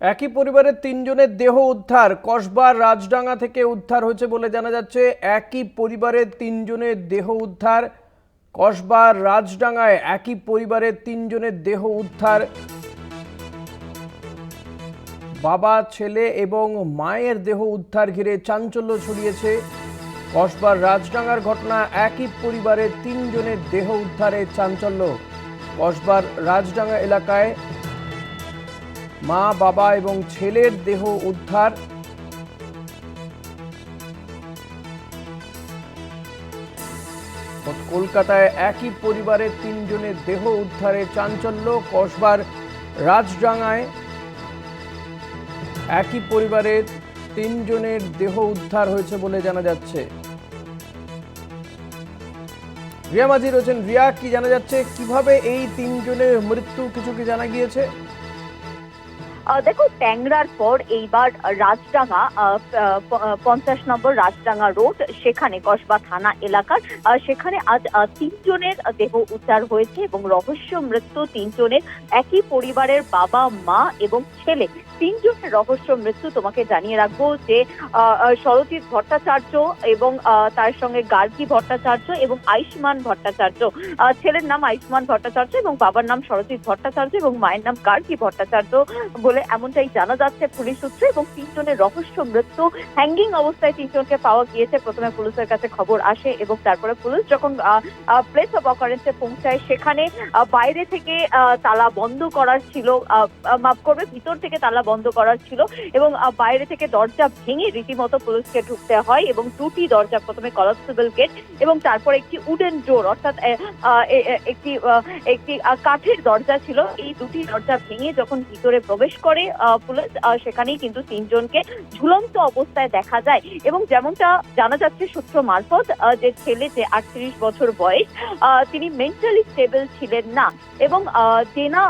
একই পরিবারের তিনজনের দেহ উদ্ধার। কসবার রাজডাঙ্গা থেকে উদ্ধার হয়েছে বলে জানা যাচ্ছে, একই পরিবারের তিনজনের দেহ উদ্ধার। কসবার রাজডাঙ্গায় একই পরিবারের তিনজনের দেহ উদ্ধার। বাবা, ছেলে এবং মায়ের দেহ উদ্ধার ঘিরে চাঞ্চল্য ছড়িয়েছে। কসবার রাজডাঙ্গার ঘটনা, একই পরিবারের তিনজনের দেহ উদ্ধারে চাঞ্চল্য। কসবার রাজডাঙ্গা এলাকায় মা, বাবা এবং ছেলের দেহ উদ্ধার। কলকাতায় একই পরিবারের তিনজনের দেহ উদ্ধারে চাঞ্চল্য। কসবার রাজডাঙ্গায় একই পরিবারের তিনজনের দেহ উদ্ধার হয়েছে বলে জানা যাচ্ছে। রিয়া মাঝি রয়েছেন। রিয়া, কি জানা যাচ্ছে? কীভাবে এই তিনজনের মৃত্যু, কিছু কি জানা গিয়েছে? দেখো, ট্যাংরার পর এইবার রাজডাঙ্গা পঞ্চাশ নম্বর রাজডাঙ্গা রোড, সেখানে কসবা থানা এলাকার সেখানে আজ তিনজনের দেহ উদ্ধার হয়েছে এবং রহস্য মৃত্যু তিনজনের, একই পরিবারের বাবা, মা এবং ছেলে। তিনজনের রহস্য মৃত্যু তোমাকে জানিয়ে রাখব যে শরজিৎ ভট্টাচার্য এবং তার সঙ্গে গার্গী ভট্টাচার্য এবং আয়ুষ্মান ভট্টাচার্য। ছেলের নাম আয়ুষ্মান ভট্টাচার্য এবং বাবার নাম শরজিৎ ভট্টাচার্য এবং মায়ের নাম গার্গী ভট্টাচার্য বলে এমনটাই জানা যাচ্ছে পুলিশ সূত্রে এবং তিনজনের রহস্য মৃত্যু হ্যাঙ্গিং অবস্থায় তিনজনকে পাওয়া গিয়েছে। প্রথমে পুলিশের কাছে খবর আসে এবং তারপরে পুলিশ যখন প্লেস অফ অকারেন্সে পৌঁছায়, সেখানে বাইরে থেকে তালা বন্ধ করার ছিল মাফ করবে, ভিতর থেকে তালা বন্ধ করার ছিল এবং বাইরে থেকে দরজা ভেঙে রীতিমতো পুলিশকে ঢুকতে হয় এবং দুটি দরজা, প্রথমে কলাপসিবল গেট এবং তারপর একটি উডেন ডোর অর্থাৎ একটি একটি কাঠের দরজা ছিল। এই দুটি দরজা ভেঙে যখন ভিতরে প্রবেশ করে পুলিশ সেখানেই কিন্তু তিনজনকে ঝুলন্ত অবস্থায় দেখা যায়। এবং যেমনটা জানা যাচ্ছে সূত্র মারফত যে ছেলে যে আটত্রিশ বছর বয়স তিনি মেন্টালি স্টেবল ছিলেন না। এবং দেনা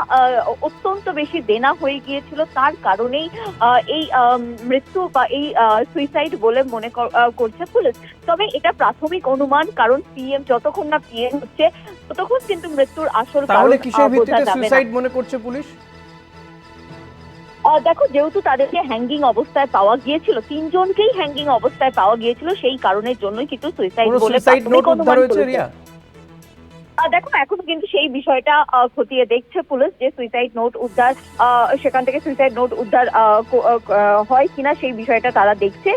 অত্যন্ত বেশি দেনা হয়ে গিয়েছিল তার কারণেই এই মৃত্যু বা এই সুইসাইড বলে মনে করছে পুলিশ। তবে এটা প্রাথমিক অনুমান কারণ পিএম যতক্ষণ না পিএম হচ্ছে ততক্ষণ কিন্তু মৃত্যুর আসল কারণ কিসের বোঝা ভিত্তিতে যাবে সুইসাইড মনে করছে পুলিশ? দেখো যেহেতু তাদেরকে হ্যাঙ্গিং অবস্থায় পাওয়া গিয়েছিল তিনজনকেই হ্যাঙ্গিং অবস্থায় পাওয়া গিয়েছিল সেই কারণের জন্যই কিন্তু সুইসাইড বলে সুইসাইড প্রাথমিক অনুমান দেখো, এখনও কিন্তু সেই বিষয়টা খতিয়ে দেখছে পুলিশ যে সুইসাইড নোট উদ্ধার সেখান থেকে সুইসাইড নোট উদ্ধার হয় কিনা সেই বিষয়টা তারা দেখছে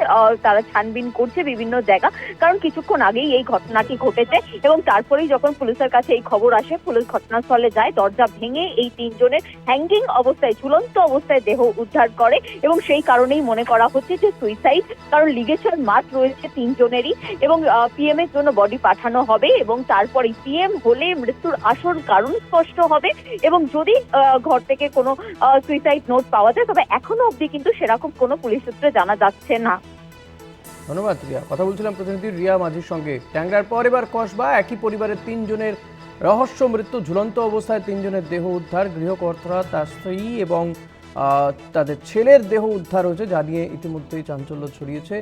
তারা ছানবিন করছে বিভিন্ন জায়গা। কারণ কিছুক্ষণ আগেই এই ঘটনাটি ঘটেছে এবং তারপরেই যখন পুলিশের কাছে এই খবর আসে, পুলিশ ঘটনাস্থলে যায়, দরজা ভেঙে এই তিনজনের হ্যাঙ্গিং অবস্থায়, ঝুলন্ত অবস্থায় দেহ উদ্ধার করে এবং সেই কারণেই মনে করা হচ্ছে যে সুইসাইড কারণ লিগেচার মার্ক রয়েছে তিনজনেরই এবং পিএম এর জন্য বডি পাঠানো হবে এবং তারপরে পিএম হলে মৃত্যুর আসল কারণ স্পষ্ট হবে এবং যদি ঘর থেকে কোনো সুইসাইড নোট পাওয়া যায়, তবে এখনও অবধি কিন্তু সেরকম কোনো পুলিশ সূত্রে জানা যাচ্ছে না। ধন্যবাদ, রিয়া। কথা বলছিলাম প্রতিনিধি রিয়া মাঝির সঙ্গে। ট্যাংরার পর এবার কসবা, একই পরিবারের তিনজনের রহস্য মৃত্যু, ঝুলন্ত অবস্থায় তিনজনের দেহ উদ্ধার, গৃহকর্তা, তার স্ত্রী এবং তাদের ছেলের দেহ উদ্ধার হয়েছে, যা নিয়ে ইতিমধ্যেই চাঞ্চল্য ছড়িয়েছে।